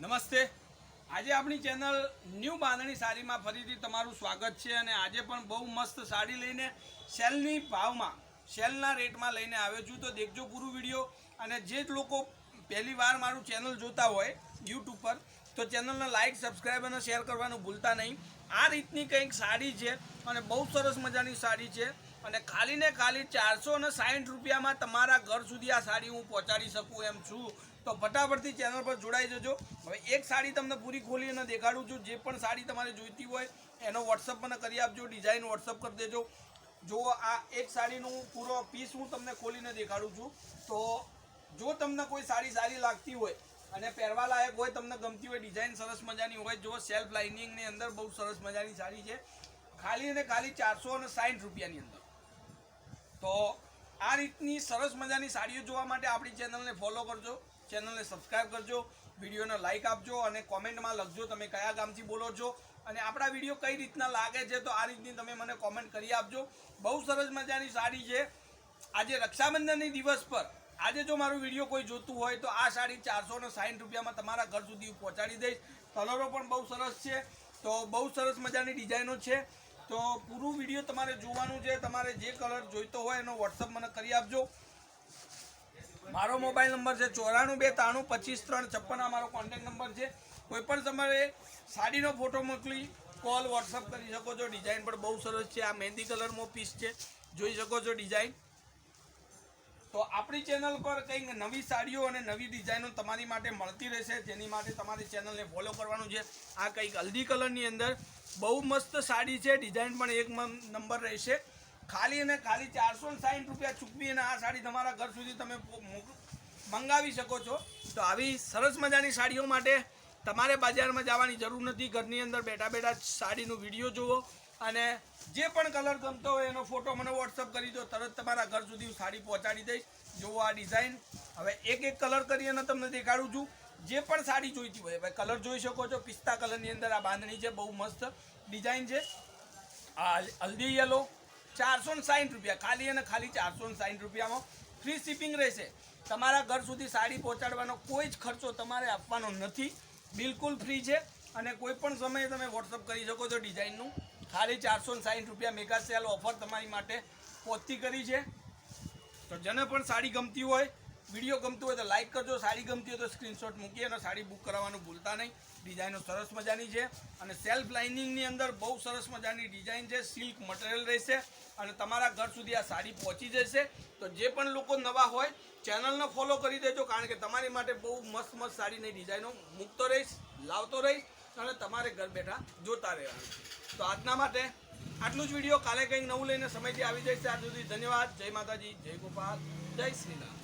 નમસ્તે. આજે આપણી ચેનલ ન્યૂ બાંધણી સાડીમાં ફરીથી તમારું સ્વાગત છે અને આજે પણ બહુ મસ્ત સાડી લઈને સેલની ભાવમાં સેલના રેટમાં લઈને આવ્યો છું. તો દેખજો પૂરું વીડિયો અને જે લોકો પહેલી વાર મારું ચેનલ જોતા હોય યુટ્યુબ પર, તો ચેનલને લાઇક સબસ્ક્રાઈબ અને શેર કરવાનું ભૂલતા નહીં. આ રીતની કંઈક સાડી છે અને બહુ સરસ મજાની સાડી છે. અને ખાલી ને ખાલી ચારસો ને સાઠ રૂપિયામાં તમારા ઘર સુધી આ સાડી હું પહોંચાડી શકું એમ છું. તો ફટાફટથી ચેનલ પર જોડાઈ જજો. હવે એક સાડી તમને પૂરી ખોલી અને દેખાડું છું. જે પણ સાડી તમારે જોઈતી હોય, એનો વોટ્સઅપ મને કરી આપજો. ડિઝાઇન વોટ્સઅપ કરી દેજો. જો આ એક સાડીનું પૂરો પીસ હું તમને ખોલીને દેખાડું છું. તો જો તમને કોઈ સાડી સારી લાગતી હોય અને પહેરવા લાયક હોય, તમને ગમતી હોય ડિઝાઇન સરસ મજાની હોય જો સેલ્ફ લાઇનિંગની અંદર બહુ સરસ મજાની સાડી છે. ખાલી અને ખાલી ચારસો અને સાઠ રૂપિયાની અંદર. તો આ રીતની સરસ મજાની સાડીઓ જોવા માટે આપણી ચેનલને ફોલો કરજો. ચેનલને સબસ્ક્રાઈબ કરજો. વિડીયોને લાઇક આપજો અને કોમેન્ટમાં લખજો તમે કયા ગામથી બોલો છો અને આપણા વીડિયો કઈ રીતના લાગે છે તો આ રીતની તમે મને કોમેન્ટ કરી આપજો. બહુ સરસ મજાની સાડી છે. આજે રક્ષાબંધનની દિવસ પર આજે જો મારું વીડિયો કોઈ જોતું હોય તો આ સાડી ચારસો ને સાઠ રૂપિયામાં તમારા ઘર સુધી પહોંચાડી દઈશ. કલરો પણ બહુ સરસ છે. તો બહુ સરસ મજાની ડિઝાઇનો છે. તો પૂરું વીડિયો તમારે જોવાનું છે. તમારે જે કલર જોઈતો હોય એનો વોટ્સઅપ મને કરી આપજો. મારો મોબાઈલ નંબર છે ચોરાણું બે ત્રાણું પચીસ ત્રણ છપ્પન. મારો કોન્ટેક્ટ નંબર છે. કોઈ પણ તમારે સાડીનો ફોટો મોકલી કોલ વોટ્સઅપ કરી શકો છો. ડિઝાઇન પણ બહુ સરસ છે. આ મહેંદી કલરમાં પીસ છે. જોઈ શકો છો ડિઝાઇન તો આપણી ચેનલ પર કંઈક નવી સાડીઓ અને નવી ડિઝાઇનો તમારી માટે મળતી રહેશે. જેની માટે તમારી ચેનલને ફોલો કરવાનું છે. આ કંઈક હલ્દી કલરની અંદર બહુ મસ્ત સાડી છે ડિઝાઇન પણ એક નંબર રહેશે. ખાલી અને ખાલી ચારસો સાઠ રૂપિયા ચૂકવી અને આ સાડી તમારા ઘર સુધી તમે મંગાવી શકો છો. તો આવી સરસ મજાની સાડીઓ માટે તમારે બજારમાં જવાની જરૂર નથી. ઘરની અંદર બેઠા બેઠા સાડીનો વીડિયો જુઓ અને જે પણ કલર ગમતો હોય એનો ફોટો મને વોટ્સઅપ કરી દો. તરત તમારા ઘર સુધી હું સાડી પહોંચાડી દઈશ. જુઓ આ ડિઝાઇન હવે એક એક કલર કરી અને તમને દેખાડું છું. જે પણ સાડી જોઈતી હોય, ભાઈ કલર જોઈ શકો છો. પિસ્તા કલરની અંદર આ બાંધણી છે, બહુ મસ્ત ડિઝાઇન છે. આ હલ્દી યલો ચારસો સાઠ રૂપિયા, ખાલી અને ખાલી ચારસો સાઠ રૂપિયામાં ફ્રી શિપિંગ રહેશે. તમારા ઘર સુધી સાડી પહોંચાડવાનો કોઈ જ ખર્ચો તમારે આપવાનો નથી. બિલકુલ ફ્રી છે અને કોઈ પણ સમયે તમે વોટ્સઅપ કરી શકો છો ડિઝાઇનનું ખાલી ચારસો સાઠ રૂપિયા મેગા સેલ ઓફર તમારી માટે પહોંચતી કરી છે. તો જેને પણ સાડી ગમતી હોય વીડિયો ગમતું હોય તો લાઈક કરજો સાડી ગમતી હોય તો સ્ક્રીનશોટ મૂકી અને સાડી બુક કરાવવાનું ભૂલતા નહીં. ડિઝાઇનો સરસ મજાની છે અને સેલ્ફ લાઇનિંગની અંદર બહુ સરસ મજાની ડિઝાઇન છે સિલ્ક મટીરિયલ રહેશે અને તમારા ઘર સુધી આ સાડી પહોંચી જશે. તો જે પણ લોકો નવા હોય ચેનલને ફોલો કરી દેજો, કારણ કે તમારી માટે બહુ મસ્ત મસ્ત સાડીની ડિઝાઇનો મૂકતો રહીશ, લાવતો રહીશ અને તમારે ઘર બેઠા જોતા રહેવાનું તો આજના માટે આટલું જ વીડિયો. કાલે કંઈક નવું લઈને સમયથી આવી જશે આજ સુધી ધન્યવાદ. જય માતાજી. જય ગોપાલ. જય શ્રીરામ